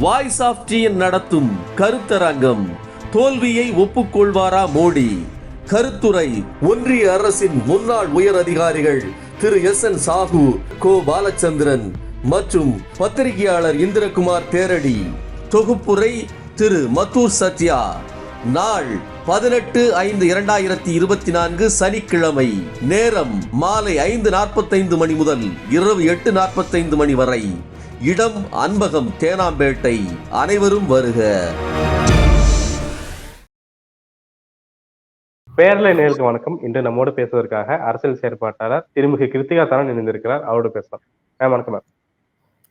Voice of TN நடத்தும் கருத்தரங்கம். தோல்வியை ஒப்புக்கொள்வாரா மோடி? கருத்துரை ஒன்றிய அரசின் முன்னாள் உயர் அதிகாரிகள் திரு எஸ் என் சாஹு கோ பாலச்சந்திரன் மற்றும் பத்திரிகையாளர் இந்திரகுமார் தேரடி. தொகுப்புரை திரு மத்தூர் சத்யா. நாள் பதினெட்டு ஐந்து இரண்டாயிரத்தி இருபத்தி நான்கு சனிக்கிழமை. நேரம் மாலை ஐந்து நாற்பத்தைந்து மணி முதல் இரவு எட்டு நாற்பத்தைந்து மணி வரை. இடம் அன்பகம் தேனாம்பேட்டை அனைவரும் வருக. பேரலை நேருக்கு வணக்கம். இன்று நம்மோடு பேசுவதற்காக அரசியல் செயற்பாட்டாளர் திருமிகு கிருத்திகா தரன் இணைந்திருக்கிறார். அவரோடு பேசலாம். மேம் வணக்கம் மேம்.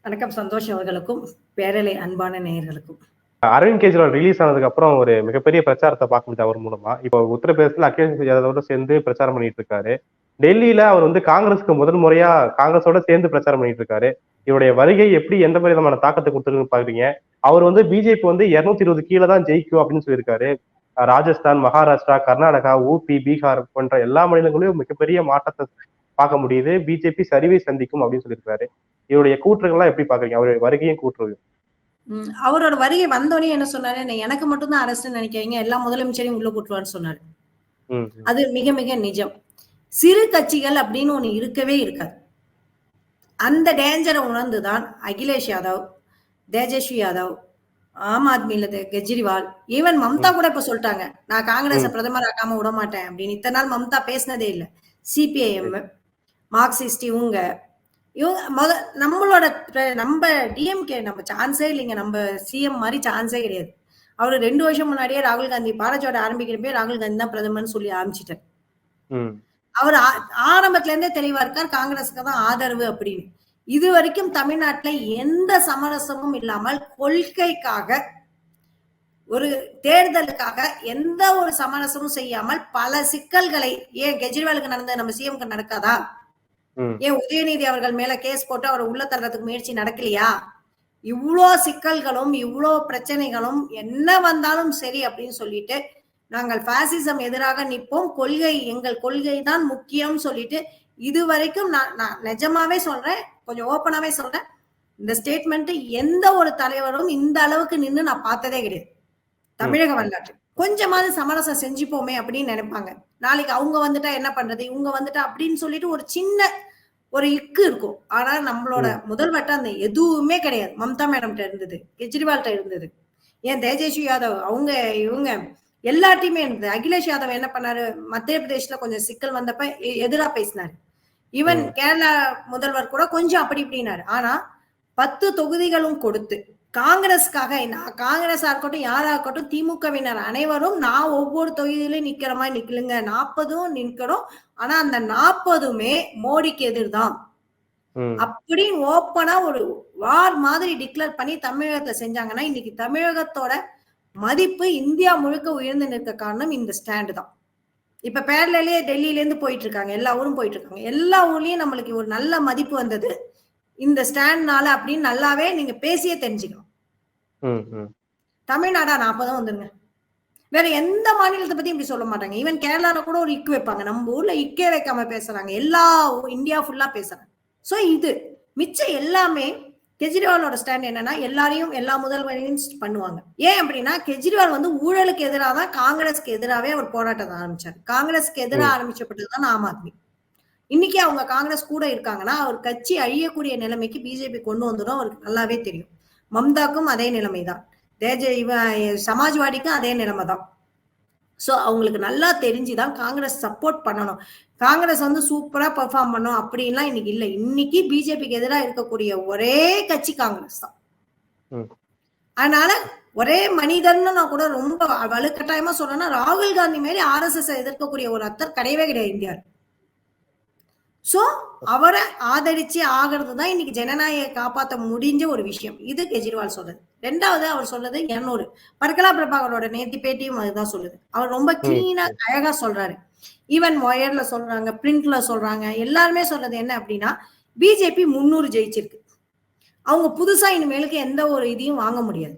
வணக்கம். சந்தோஷ் அவர்களுக்கும் பேரலை அன்பான நேயர்களுக்கும். அரவிந்த் கெஜ்ரிவால் ரிலீஸ் ஆனதுக்கு அப்புறம் ஒரு மிகப்பெரிய பிரச்சாரத்தை பார்க்க முடியுது அவர் மூலமா. இப்போ உத்தரப்பிரதேசத்துல அகிலேஷ் யாதவோட சேர்ந்து பிரச்சாரம் பண்ணிட்டு இருக்காரு. டெல்லியில அவர் வந்து காங்கிரஸுக்கு முதல் முறையா காங்கிரஸோட சேர்ந்து பிரச்சாரம் பண்ணிட்டு இருக்காரு. இவருடைய வருகை எப்படி எந்த விதமான தாக்கத்தை கொடுத்துருக்குன்னு பாக்குறீங்க. அவர் வந்து பிஜேபி வந்து இருநூத்தி இருபது கீழே தான் ஜெயிக்கும் அப்படின்னு சொல்லியிருக்காரு. ராஜஸ்தான் மகாராஷ்டிரா கர்நாடகா ஊபி பீகார் போன்ற எல்லா மாநிலங்களையும் மிகப்பெரிய மாற்றத்தை பார்க்க முடியுது. பிஜேபி சரிவை சந்திக்கும் அப்படின்னு சொல்லியிருக்காரு. இவருடைய கூற்றுகள்லாம் எப்படி பாக்குறீங்க? அவருடைய வருகையும் கூற்று உம், அவரோட வருகை வந்தோடனே என்ன சொன்னாரு? "நான் எனக்கு மட்டும்தான் அரசு நினைக்கிறீங்க எல்லா முதலமைச்சரையும் உள்ள கூட்டுவான்னு சொன்னாரு. அது மிக மிக நிஜம். சிறு கட்சிகள் அப்படின்னு ஒண்ணு இருக்கவே இருக்காது. அந்த டேஞ்சரை உணர்ந்துதான் அகிலேஷ் யாதவ் தேஜஸ்வி யாதவ் ஆம் ஆத்மியில கெஜ்ரிவால் ஈவன் மம்தா கூட இப்ப சொல்லிட்டாங்க நான் காங்கிரஸ பிரதமர் ஆக்காம விட மாட்டேன் அப்படின்னு. இத்தனை நாள் மம்தா பேசினதே இல்ல. சிபிஐஎம் மார்க்சிஸ்ட் இவங்க. இவங்க முத நம்மளோட நம்ம டிஎம்கே நம்ம சான்ஸே இல்லைங்க. நம்ம சிஎம் மாதிரி சான்ஸே கிடையாது. அவரு ரெண்டு வருஷம் முன்னாடியே ராகுல் காந்தி பாரஜோட ஆரம்பிக்கிறப்பே ராகுல் காந்தி தான் பிரதமர்னு சொல்லி ஆரம்பிச்சிட்டார். அவர் ஆரம்பத்துல இருந்தே தெளிவா இருக்கார். காங்கிரஸுக்கு தான் ஆதரவு அப்படின்னு. இது வரைக்கும் தமிழ்நாட்டுல எந்த சமரசமும் இல்லாமல் கொள்கைக்காக ஒரு தேர்தலுக்காக எந்த ஒரு சமரசமும் செய்யாமல் பல சிக்கல்களை ஏன் கெஜ்ரிவாலுக்கு நடந்த நம்ம சிஎம்க்கு நடக்காதா? ஏன் உதயநிதி அவர்கள் மேல கேஸ் போட்டு அவரை உள்ள தள்ளுறதுக்கு முயற்சி நடக்கலையா? இவ்வளோ சிக்கல்களும் இவ்வளோ பிரச்சனைகளும் என்ன வந்தாலும் சரி அப்படின்னு சொல்லிட்டு நாங்கள் பாசிசம் எதிராக நிற்போம். கொள்கை எங்கள் கொள்கை தான் முக்கியம் சொல்லிட்டு இது வரைக்கும் நான் நான் நிஜமாவே சொல்றேன். கொஞ்சம் ஓப்பனாவே சொல்றேன். இந்த ஸ்டேட்மெண்ட் எந்த ஒரு தலைவரும் இந்த அளவுக்கு நின்னு நான் பார்த்ததே கிடையாது. தமிழக வரலாற்று. கொஞ்சமாவது சமரசம் செஞ்சுப்போமே அப்படின்னு நினைப்பாங்க. நாளைக்கு அவங்க வந்துட்டா என்ன பண்றது? இவங்க வந்துட்டா அப்படின்னு சொல்லிட்டு ஒரு சின்ன ஒரு இக்கு இருக்கும். ஆனா நம்மளோட முதல்வட்ட அந்த எதுவுமே கிடையாது. மம்தா மேடம்கிட்ட இருந்தது. கெஜ்ரிவால்கிட்ட இருந்தது. ஏன் தேஜஸ்வி யாதவ் அவங்க இவங்க எல்லாத்தையுமே இருந்தது. அகிலேஷ் யாதவ் என்ன பண்ணாரு? மத்திய பிரதேஷ்ல கொஞ்சம் சிக்கல் வந்தப்ப எதிரா பேசினாரு. ஈவன் கேரளா முதல்வர் கூட கொஞ்சம் அப்படி இப்படினாரு ஆனா பத்து தொகுதிகளும் கொடுத்து காங்கிரஸ்க்காக நான் காங்கிரஸா இருக்கட்டும் யாரா இருக்கட்டும் திமுகவினர் அனைவரும் நான் ஒவ்வொரு தொகுதியிலும் நிக்கிற மாதிரி நிக்கலுங்க. நாற்பதும் நிக்கணும் ஆனா அந்த நாற்பதுமே மோடிக்கு எதிர்தான். அப்படின்னு ஓப்பனா ஒரு வார் மாதிரி டிக்ளேர் பண்ணி தமிழகத்துல செஞ்சாங்கன்னா இன்னைக்கு தமிழகத்தோட மதிப்பு இந்தியா முழுக்க உயர்ந்து நிற்க காரணம் இந்த ஸ்டாண்டு தான். இப்ப பேரலே டெல்லியில இருந்து போயிட்டு இருக்காங்க எல்லா ஊரும் போயிட்டு இருக்காங்க எல்லா ஊர்லயும் நம்மளுக்கு ஒரு நல்ல மதிப்பு வந்தது. இந்த ஸ்டாண்ட்னால அப்படின்னு நல்லாவே நீங்க பேசியே தெரிஞ்சுக்கலாம் ம் ம். தமிழ்நாடா? நாற்பதும் வந்துருங்க வேற எந்த மாநிலத்தை பத்தி இப்படி சொல்ல மாட்டாங்க. ஈவன் கேரளால கூட ஒரு இக்கு வைப்பாங்க. நம்ம ஊர்ல இக்கே வைக்காம பேசுறாங்க. எல்லா இந்தியா ஃபுல்லா பேசுறாங்க. சோ இது மிச்சம் எல்லாமே கெஜ்ரிவாலோட ஸ்டாண்ட் என்னன்னா எல்லாரையும் எல்லா முதல்வரையும் பண்ணுவாங்க. ஏன் அப்படின்னா கெஜ்ரிவால் வந்து ஊழலுக்கு எதிராக தான் காங்கிரஸ்க்கு எதிராகவே அவர் போராட்டத்தை ஆரம்பிச்சார். காங்கிரஸ்க்கு எதிராக ஆரம்பிச்சப்பட்டது தான் ஆம் ஆத்மி. இன்னைக்கு அவங்க காங்கிரஸ் கூட இருக்காங்கன்னா அவர் கட்சி அழியக்கூடிய நிலைமைக்கு பிஜேபி கொண்டு வந்துடும் அவருக்கு நல்லாவே தெரியும். மம்தாக்கும் அதே நிலைமைதான். தேஜ இவ சமாஜ்வாடிக்கும் அதே நிலைமை தான் ஸோ அவங்களுக்கு நல்லா தெரிஞ்சுதான் காங்கிரஸ் சப்போர்ட் பண்ணணும். காங்கிரஸ் வந்து சூப்பரா பெர்ஃபார்ம் பண்ணும் அப்படின்லாம் இன்னைக்கு இல்லை. இன்னைக்கு பிஜேபிக்கு எதிராக இருக்கக்கூடிய ஒரே கட்சி காங்கிரஸ் தான். அதனால ஒரே மனிதன்னு நான் கூட ரொம்ப வலுக்கட்டாயமா சொல்றேன்னா ராகுல் காந்தி மாரி ஆர்எஸ்எஸ் எதிர்க்கக்கூடிய ஒரு அத்தர் கிடையவே கிடையாது இந்தியாவில். சோ அவரை ஆதரிச்சு ஆகிறது தான் இன்னைக்கு ஜனநாயக காப்பாத்த முடிஞ்ச ஒரு விஷயம். இது கெஜ்ரிவால் சொல்றது. ரெண்டாவது அவர் சொல்றது இருநூறு. பர்கலா பிரபாகரோட நேத்தி பேட்டியும் அதுதான் சொல்லுது. அவர் ரொம்ப கிளீனா அழகா சொல்றாரு. ஈவன் ஒயர்ல சொல்றாங்க பிரிண்ட்ல சொல்றாங்க எல்லாருமே சொல்றது என்ன அப்படின்னா பிஜேபி முன்னூறு ஜெயிச்சிருக்கு. அவங்க புதுசா இனிமேலுக்கு எந்த ஒரு இதையும் வாங்க முடியாது.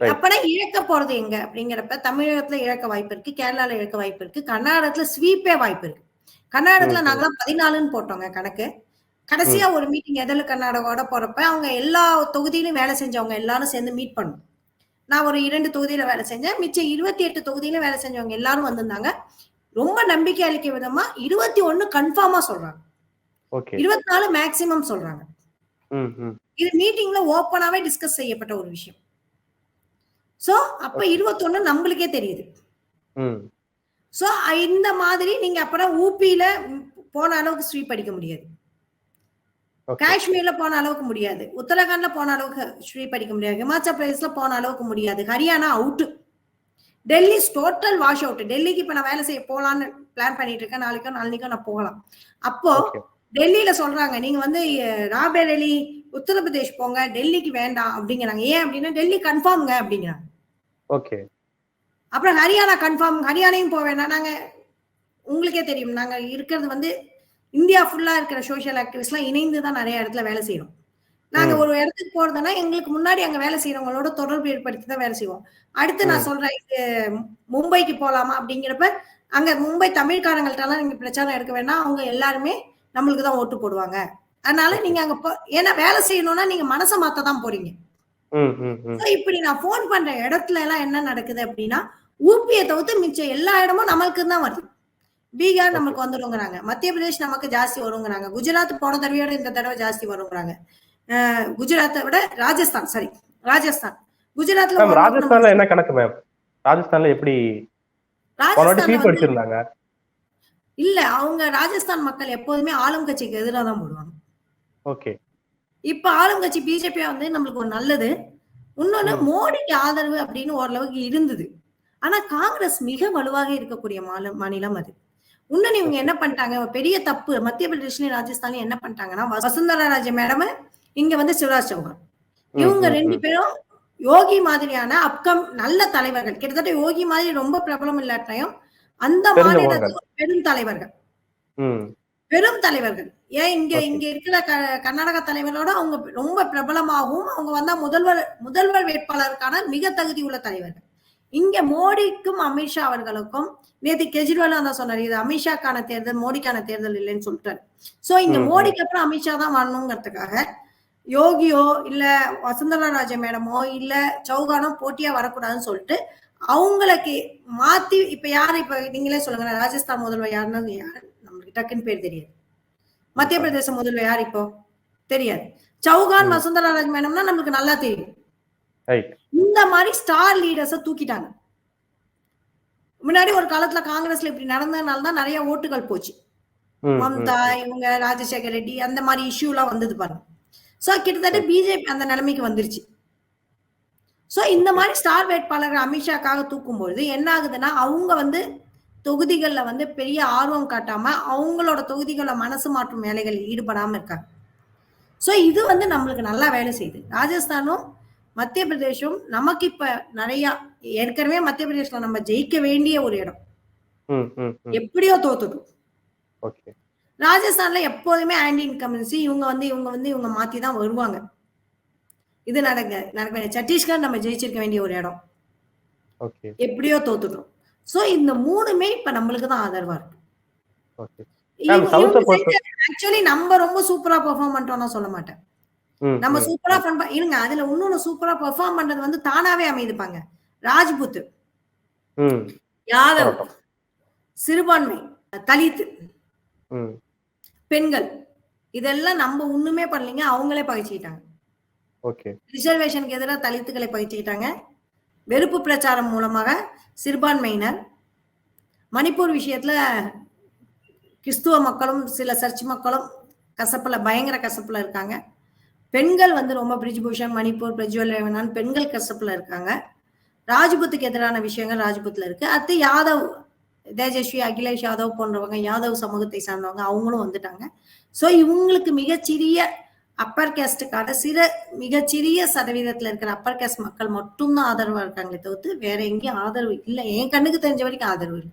அப்பனா இழக்க போறது எங்க அப்படிங்கிறப்ப தமிழகத்துல இழக்க வாய்ப்பு இருக்கு கேரளால இழக்க வாய்ப்பு இருக்கு கர்நாடகத்துல ஸ்வீப்பே வாய்ப்பு இருக்கு. கர்நாடகத்துல. நாங்களாம் பதினாலுன்னு போட்டோங்க கணக்கு. கடைசியா ஒரு மீட்டிங் எதில் கர்நாடகாவோட போறப்ப அவங்க எல்லா தொகுதியிலும் வேலை செஞ்சவங்க எல்லாரும் சேர்ந்து மீட் பண்ணும். நான் ஒரு இரண்டு தொகுதியில வேலை செஞ்சேன். மிச்சம் இருபத்தி எட்டு தொகுதியில வேலை செஞ்சவங்க எல்லாரும் வந்திருந்தாங்க. ரொம்ப நம்பிக்கை அளிக்க விதமா இருபத்தி ஒண்ணு கன்ஃபார்மா சொல்றாங்க. இருபத்தி நாலு மேக்சிமம் சொல்றாங்க. இது மீட்டிங்ல ஓப்பனாவே டிஸ்கஸ் செய்யப்பட்ட ஒரு விஷயம். சோ அப்ப இருபத்தொன்னு நம்மளுக்கே தெரியுது. சோ இந்த மாதிரி நீங்க அப்புறம் ஊபியில போன அளவுக்கு ஸ்வீப் அடிக்க முடியாது. காஷ்மீர்ல போன அளவுக்கு முடியாது. உத்தரகாண்ட்ல போன அளவுக்கு ஸ்வீப் அடிக்க முடியாது. ஹிமாச்சல் பிரதேஷ்ல போன அளவுக்கு முடியாது. Haryana out Delhi total wash out டெல்லிக்கு இப்ப நான் வேலை செய்ய போலான்னு பிளான் பண்ணிட்டு இருக்கேன். நாளைக்கோ நாளைக்கோ நான் போகலாம். அப்போ டெல்லியில சொல்றாங்க நீங்க வந்து ராபரேலி உத்தரப்பிரதேஷ் போங்க டெல்லிக்கு வேண்டாம் அப்படிங்கிறாங்க. ஏன் அப்படின்னா டெல்லி கன்ஃபார்ம்ங்க அப்படிங்கிறாங்க. ஓகே அப்புறம் ஹரியானா கன்ஃபார்ம் ஹரியானையும் போக வேண்டாம். நாங்க உங்களுக்கே தெரியும். நாங்க இருக்கிறது வந்து இந்தியா ஃபுல்லா இருக்கிற சோஷியல் ஆக்டிவிஸ்ட்லாம் இணைந்து தான் நிறைய இடத்துல வேலை செய்யறோம். நாங்க. ஒரு இடத்துக்கு போறதுன்னா எங்களுக்கு முன்னாடி அங்க வேலை செய்யறவங்களோட தொடர்பு ஏற்படுத்தி தான் வேலை செய்வோம். அடுத்து நான் சொல்றேன் இது மும்பைக்கு போலாமா அப்படிங்கிறப்ப அங்க மும்பை தமிழ்காரங்கள்ட்ட எல்லாம் நீங்க பிரச்சாரம் எடுக்க வேண்டாம் அவங்க எல்லாருமே நம்மளுக்கு தான் ஓட்டு போடுவாங்க. அதனால நீங்க அங்க ஏன்னா வேலை செய்யணும்னா நீங்க மனசை மாத்த தான் போறீங்க. இப்படி நான் ஃபோன் பண்ற இடத்துல எல்லாம் என்ன நடக்குது அப்படின்னா ஊபியை தவிர்த்து மிச்சம் எல்லா இடமும் நமக்கு தான் வருது. பீகார் நமக்கு வந்துருங்கிறாங்க. மத்திய பிரதேஷ் நமக்கு ஜாஸ்தி வருங்கிறாங்க. குஜராத் போன தடவையோட இந்த தடவை ஜாஸ்தி வருங்கிறாங்க. குஜராத்தை விட ராஜஸ்தான் சாரி ராஜஸ்தான். குஜராத்ல ராஜஸ்தான்ல என்ன கணக்கு மேம் ராஜஸ்தான்ல எப்படி அடிச்சிருந்தாங்க. இல்ல அவங்க ராஜஸ்தான் மக்கள் எப்போதுமே ஆளும் கட்சிக்கு எதிராக தான் போடுவாங்க. ஓகே இப்ப ஆளும் கட்சி பிஜேபி வந்து நம்மளுக்கு ஒரு நல்லது. இன்னொன்னு மோடிக்கு ஆதரவு அப்படின்னு ஓரளவுக்கு இருந்தது. ஆனா காங்கிரஸ் மிக வலுவாக இருக்கக்கூடிய மாநில மாநிலம் அது. இன்னொன்னு இவங்க என்ன பண்ணிட்டாங்க? பெரிய தப்பு. மத்திய பிரதேஷ்லயும் ராஜஸ்தான்லயும் என்ன பண்ணிட்டாங்கன்னா வசுந்தரா ராஜே மேடம் இங்க வந்து சிவராஜ் சௌகான். இவங்க ரெண்டு பேரும் யோகி மாதிரியான அப்கம் நல்ல தலைவர்கள். கிட்டத்தட்ட யோகி மாதிரி ரொம்ப பிரபலம் இல்லாட்டையும் அந்த. மாநிலத்தில் பெரும் தலைவர்கள். பெரும் தலைவர்கள். ஏன் இங்க. இங்க இருக்கிற க- கர்நாடக தலைவரோட அவங்க ரொம்ப பிரபலமாகவும் அவங்க வந்தா முதல்வர் முதல்வர் வேட்பாளருக்கான மிக தகுதி உள்ள தலைவர்கள். இங்க மோடிக்கும் அமித்ஷா அவர்களுக்கும் நேத்து கெஜ்ரிவால் தான் சொன்னாரு இது அமித்ஷாக்கான தேர்தல் மோடிக்கான தேர்தல் இல்லைன்னு சொல்லிட்டாரு. சோ இங்க. மோடிக்கு அப்புறம் அமித்ஷா தான் வரணுங்கிறதுக்காக யோகியோ இல்ல வசுந்தரா ராஜ மேடமோ இல்ல சௌகானோ போட்டியா வரக்கூடாதுன்னு சொல்லிட்டு அவங்களுக்கு மாத்தி இப்ப யாரு இப்ப நீங்களே சொல்லுங்க ராஜஸ்தான் முதல்வர் யாருன்னு யாரு? நம்மளுக்கு டக்குன்னு பேர் தெரியாது. மத்திய பிரதேச முதல்வர் யார் இப்போ? தெரியாது. சௌகான். வசுந்தரா ராஜ் மேடம்னா நம்மளுக்கு நல்லா தெரியும். ரைட் இந்த மாதிரி ஸ்டார் லீடர்ஸ தூக்கிட்டாங்க. முன்னாடி ஒரு காலத்துல காங்கிரஸ்ல இப்படி நடந்ததுனால தான் நிறைய ஓட்டுகள் போச்சு. மம்தா இவங்க ராஜசேகர் ரெட்டி அந்த மாதிரி இஷ்யூ எல்லாம் வந்தது பாருங்க. சோ கிட்டத்தட்ட பிஜேபி அந்த நிலைமைக்கு வந்துருச்சு. சோ இந்த மாதிரி ஸ்டார் வேட்பாளர்கள் அமித்ஷாக்காக தூக்கும்பொழுது என்ன ஆகுதுன்னா அவங்க வந்து தொகுதிகள்ல வந்து பெரிய ஆர்வம் காட்டாம அவங்களோட தொகுதிகள மனசு மாற்றும் வேலைகளில் ஈடுபடாம இருக்காங்க. சோ இது வந்து நம்மளுக்கு நல்லா வேலை செய்யுது. ராஜஸ்தானும் மத்திய பிரதேஷும் நமக்கு இப்ப நிறைய ஏற்கனவே மத்திய பிரதேஷ்ல நம்ம ஜெயிக்க வேண்டிய ஒரு இடம். எப்படியோ தோத்துட்டோம். ராஜஸ்தான்ல எப்போதுமே ஆன்டி இன்கம்பன்சி இவங்க வந்து இவங்க வந்து இவங்க மாத்தி தான் வருவாங்க. இது நடக்க நடக்க வேண்டிய சத்தீஸ்கர் நம்ம ஜெயிச்சிருக்க வேண்டிய ஒரு இடம். எப்படியோ தோத்துட்டோம். சோ இந்த மூணுமே இப்ப நம்மளுக்கு தான் ஆதரவா இருக்கு. ஆக்சுவலி நம்ம ரொம்ப சூப்பரா பெர்ஃபார்ம் பண்ணிட்டோம்னா சொல்ல மாட்டேன். நம்ம சூப்பரா இருங்க அதுல இன்னொன்னு சூப்பரா பெர்ஃபார்ம் பண்றது வந்து தானாவே அமைதுப்பாங்க. ராஜ்புத் யாதவ். சிறுபான்மை தலித் ம். பெண்கள் இதெல்லாம் நம்ம ஒண்ணுமே பண்ணலைங்க அவங்களே பகிச்சிக்கிட்டாங்க. ரிசர்வேஷனுக்கு எதிராக தலித்துக்களை பகிச்சுக்கிட்டாங்க. வெறுப்பு பிரச்சாரம் மூலமாக சிறுபான்மையினர் மணிப்பூர் விஷயத்துல கிறிஸ்துவ மக்களும் சில சர்ச் மக்களும் கசப்புல பயங்கர கசப்புல இருக்காங்க. பெண்கள் வந்து ரொம்ப பிரிஜ்பூஷன் மணிப்பூர் பிரஜ்வல் பெண்கள் கசப்புல இருக்காங்க. ராஜ்புத்துக்கு எதிரான விஷயங்கள் ராஜ்புத்ல இருக்கு. அடுத்து யாதவ் தேஜஸ்வி அகிலேஷ் யாதவ் போன்றவங்க யாதவ் சமூகத்தை சார்ந்தவங்க அவங்களும் வந்துட்டாங்க. சோ இவங்களுக்கு மிகச்சிறிய அப்பர் கேஸ்டுக்கான சில மிகச்சிறிய சதவீதத்துல இருக்கிற அப்பர் கேஸ்ட் மக்கள் மட்டும்தான் ஆதரவா இருக்காங்களே தவிர்த்து வேற எங்கேயும் ஆதரவு இல்லை. என் கண்ணுக்கு தெரிஞ்ச வரைக்கும் ஆதரவு இல்லை.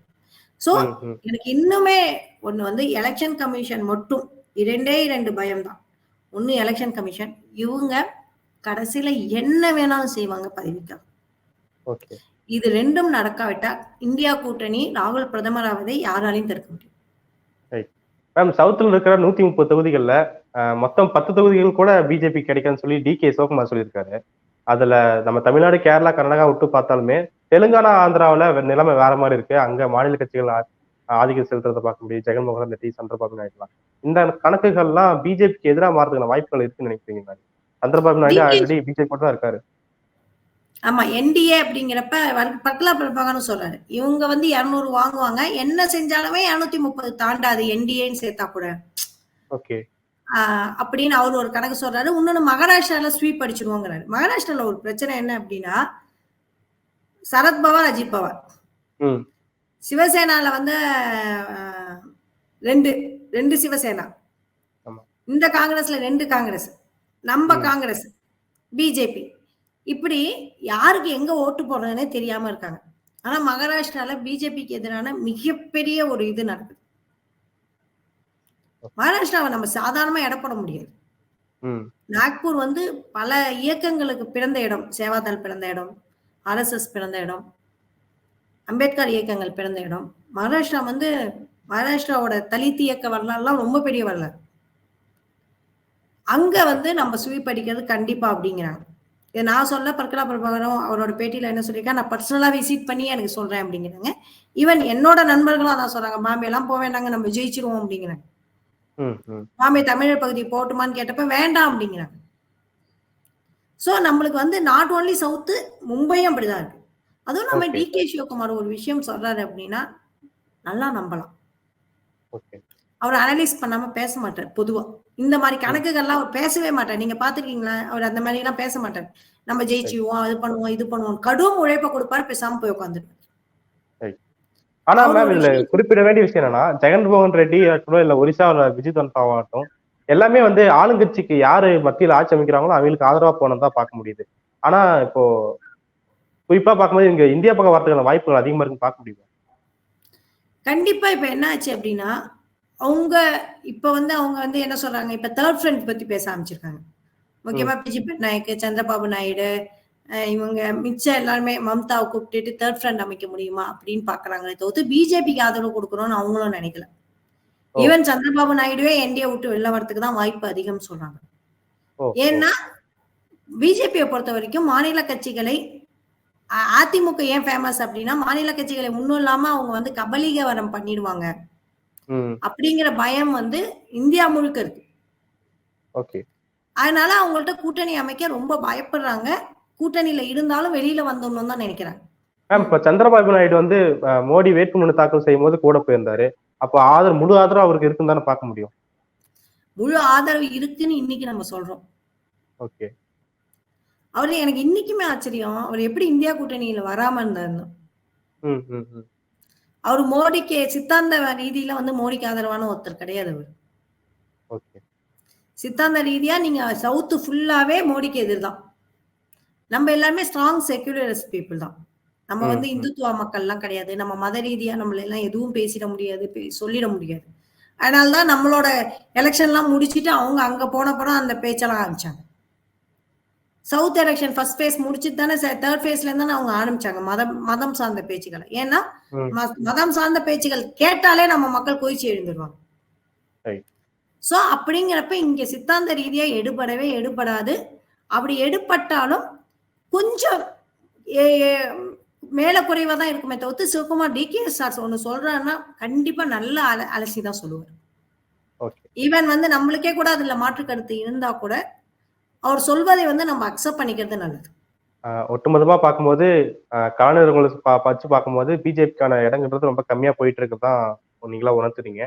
ம் எனக்கு இன்னுமே ஒண்ணு வந்து எலெக்ஷன் கமிஷன் மட்டும் இரண்டே இரண்டு பயம்தான். ஒண்ணு எலெக்ஷன் கமிஷன் இவங்க கடைசியில என்ன வேணாலும் செய்வாங்க பதவிக்காக ஓகே. இது ரெண்டும் நடக்காவிட்டா இந்தியா கூட்டணி ராகுல் பிரதமராவதை யாராலையும் தடுக்க முடியும். மேம் சவுத்துல இருக்கிற நூத்தி முப்பது தொகுதிகள்ல மொத்தம் பத்து தொகுதிகள் கூட பிஜேபி கிடைக்கும்னு சொல்லி டி கே சிவகுமார் சொல்லியிருக்காரு. அதுல நம்ம தமிழ்நாடு கேரளா கர்நாடகா விட்டு பார்த்தாலுமே தெலுங்கானா ஆந்திராவுல நிலைமை வேற மாதிரி இருக்கு. அங்க மாநில கட்சிகள் ஆதிக்கம் செலுத்துறதை பார்க்க முடியும். ஜெகன்மோகன் இந்த டி சந்திரபாபு நாயுடுலாம். இந்த கணக்குகள்லாம் பிஜேபிக்கு எதிராக மாறதுக்கான வாய்ப்புகள் இருக்குன்னு நினைக்கிறீங்க சந்திரபாபு நாயுடு ஆல்ரெடி பிஜேபி தான் இருக்காரு. ஆமா என்டிஏ அப்படிங்கிறப்ப பக்கலா பிறப்பாங்கன்னு சொல்றாரு. இவங்க வந்து இருநூறு வாங்குவாங்க. என்ன செஞ்சாலுமே இருநூத்தி முப்பது தாண்டாது என்டிஏன்னு சேர்த்தா கூட. ஓகே. அப்படின்னு அவர் ஒரு கணக்கு சொல்றாரு. இன்னொன்னு மகாராஷ்டிரால ஸ்வீப் அடிச்சிருவோங்கிறாரு மகாராஷ்டிரால ஒரு பிரச்சனை என்ன அப்படின்னா சரத்பவார் அஜித் பவார். சிவசேனால வந்து ரெண்டு ரெண்டு சிவசேனா. இந்த காங்கிரஸ்ல ரெண்டு காங்கிரஸ் நம்ம. காங்கிரஸ் பிஜேபி. இப்படி யாருக்கு எங்க ஓட்டு போடுறதுனே தெரியாம இருக்காங்க. ஆனா மகாராஷ்டிரால பிஜேபிக்கு எதிரான மிகப்பெரிய ஒரு இது நடக்குது. மகாராஷ்டிராவை நம்ம சாதாரணமா எடை போட முடியாது. நாக்பூர் வந்து பல இயக்கங்களுக்கு பிறந்த இடம். சேவாதள் பிறந்த இடம் ஆர்எஸ்எஸ் பிறந்த இடம். அம்பேத்கர் இயக்கங்கள் பிறந்த இடம். மகாராஷ்டிரா வந்து மகாராஷ்டிராவோட தலித் இயக்க வரலாறுலாம் ரொம்ப பெரிய வரலாறு. அங்க வந்து நம்ம ஸ்வீப் அடிக்கிறது கண்டிப்பா அப்படிங்கிறாங்க. இதை நான் சொல்ல பர்கலா பிரபாகரம் அவரோட பேட்டியில என்ன சொல்லியிருக்கா நான் பர்சனலா விசிட் பண்ணி எனக்கு சொல்றேன் அப்படிங்கிறாங்க. ஈவன் என்னோட நண்பர்களும் அதான் சொல்றாங்க பாம்பே எல்லாம் போக வேண்டாங்க நம்ம ஜெயிச்சிருவோம் அப்படிங்கிறாங்க. பாம்பே தமிழர் பகுதி போட்டுமான்னு கேட்டப்ப வேண்டாம் அப்படிங்கிறாங்க. சோ நம்மளுக்கு வந்து நாட் ஓன்லி சவுத்து மும்பையும் அப்படிதான் இருக்கு. அதுவும் நம்ம. டி கே சிவகுமார் ஒரு விஷயம் சொல்றாரு அப்படின்னா நல்லா நம்பலாம். ஓகே அவர் அனலைஸ் பண்ணாம பேச மாட்டார் பொதுவா. இந்த மாதிரி கணக்குகள்லாம் அவர் பேசவே மாட்டார். நீங்க பாத்துருக்கீங்களா? அவர் அந்த மாதிரி எல்லாம் பேச மாட்டார். நம்ம ஜெயிச்சுவோம் அது பண்ணுவோம் இது பண்ணுவோம். கடும் உழைப்ப கொடுப்பாரு பேசாம போய் உட்காந்துருப்பாரு ஆனா மேம் இதுல குறிப்பிட வேண்டிய விஷயம் என்னன்னா ஜெகன்மோகன் ரெட்டி ஆகட்டும் இல்ல ஒரிசாவில் விஜய் தன்பாவாகட்டும் எல்லாமே வந்து ஆளுங்கட்சிக்கு யாரு மத்தியில் ஆட்சி அமைக்கிறாங்களோ அவங்களுக்கு ஆதரவா போனது தான் பார்க்க முடியுது. ஆனா இப்போ குறிப்பா பார்க்கும்போது இங்க இந்தியா பக்கம் வரதுக்கான வாய்ப்புகள் அதிகமா இருக்குன்னு பார்க்க முடியுது கண்டிப்பா இப்ப என்ன ஆச்சு அப்படின்னா அவங்க இப்ப வந்து அவங்க வந்து என்ன சொல்றாங்க இப்ப தேர்ட் ஃப்ரண்ட் பத்தி பேச ஆரம்பிச்சிருக்காங்க. முக்கியமா பிஜி பட்நாயக் சந்திரபாபு நாயுடு இவங்க மிச்சம் எல்லாருமே மம்தாவை கூப்பிட்டுட்டு தேர்ட் ஃப்ரண்ட் அமைக்க முடியுமா அப்படின்னு பாக்குறாங்களே தவிர்த்து பிஜேபிக்கு ஆதரவு கொடுக்கணும்னு அவங்களும் நினைக்கல. ஈவன் சந்திரபாபு நாயுடுவே என்டிஏ விட்டு வெளில வரதுக்கு தான் வாய்ப்பு அதிகம் சொல்றாங்க. ஏன்னா பிஜேபியை பொறுத்த வரைக்கும் மாநில கட்சிகளை அதிமுக ஏன் ஃபேமஸ் அப்படின்னா மாநில கட்சிகளை முன்னும் இல்லாம அவங்க வந்து கபலீகரம் பண்ணிடுவாங்க. அப்படிங்கிற பயம் வந்து இந்தியா முழுக்க இருக்கு. ஓகே. அதனால அவங்கள்ட்ட கூட்டணி அமைக்க ரொம்ப பயப்படுறாங்க. கூட்டணியில இருந்தாலும் வெளியில வந்தோம்னு தான் நினைக்கிறாங்க. மேம் இப்ப சந்திரபாபு நாயுடு வந்து மோடி வேட்புமனு தாக்கல் செய்யும் போது கூட போயிருந்தாரு. அப்போ ஆதரவு முழு ஆதரவு அவருக்கு இருக்குன்னு தானே பார்க்க முடியும்? முழு ஆதரவு இருக்குன்னு இன்னைக்கு நம்ம சொல்றோம். ஓகே. அவரு எனக்கு இன்னைக்குமே ஆச்சரியம். அவர் எப்படி இந்தியா கூட்டணியில வராம இருந்தாருன்னு. அவர் மோடிக்கு சித்தாந்த ரீதியில வந்து மோடிக்கு ஆதரவான ஒருத்தர் கிடையாது அவர். சித்தாந்த ரீதியா நீங்க சவுத்து ஃபுல்லாவே மோடிக்கு எதிர்தான். நம்ம எல்லாருமே ஸ்ட்ராங் செக்யூலரிஸ்ட் பீப்புள் தான். நம்ம வந்து. இந்துத்துவ மக்கள்லாம் கிடையாது. நம்ம மத ரீதியா நம்மள எல்லாம் எதுவும் பேசிட முடியாது சொல்லிட முடியாது. அதனாலதான் நம்மளோட எலெக்ஷன்லாம் முடிச்சிட்டு அவங்க அங்க போன படம் அந்த பேச்செல்லாம் ஆரம்பிச்சாங்க. சவுத் எலெக்ஷன் ஃபர்ஸ்ட் ஃபேஸ் முடிச்சிட்டு தானே தேர்ட் ஃபேஸ்ல இருந்தானே அவங்க ஆரம்பிச்சாங்க. மதம் மதம் சார்ந்த பேச்சுக்களை. ஏன்னா மதம் சார்ந்த பேச்சுகள் கேட்டாலே நம்ம மக்கள் கொதிச்சு எழுந்துருவாங்க. சோ அப்படிங்கிறப்ப இங்க சித்தாந்த ரீதியா எடுபடவே எடுபடாது. அப்படி எடுபட்டாலும் கொஞ்சம் மேல குறைவா தான் இருக்குமே தவிர்த்து சிவகுமார் டி கே சார் ஒண்ணு சொல்றாருன்னா கண்டிப்பா நல்ல அல அலசி தான் சொல்லுவார். ஈவன் வந்து நம்மளுக்கே கூட அதுல மாற்று கருத்து இருந்தா கூட அவர் சொல்வதை வந்து நம்ம அக்செப்ட் பண்ணிக்கிறது நல்லது. ஒட்டுமொத்தமா பார்க்கும்போது பா வச்சு பார்க்கும்போது பிஜேபிக்கான இடங்கிறது ரொம்ப கம்மியா போயிட்டு இருக்குதான் நீங்களா உணர்த்துறீங்க.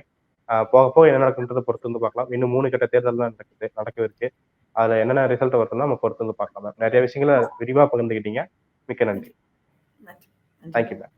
போக போக என்ன நடக்குன்றதை பொறுத்து வந்து பார்க்கலாம். இன்னும் மூணு கட்ட தேர்தல் தான் நடக்குது நடக்க இருக்கு. அதுல என்னென்ன ரிசல்ட் வருதுன்னு நம்ம பொறுத்து வந்து பார்க்கலாம். நிறைய விஷயங்களை விரிவா பகிர்ந்துக்கிட்டீங்க. மிக்க நன்றி. நன்றி. நன்றி. Thank you ma'am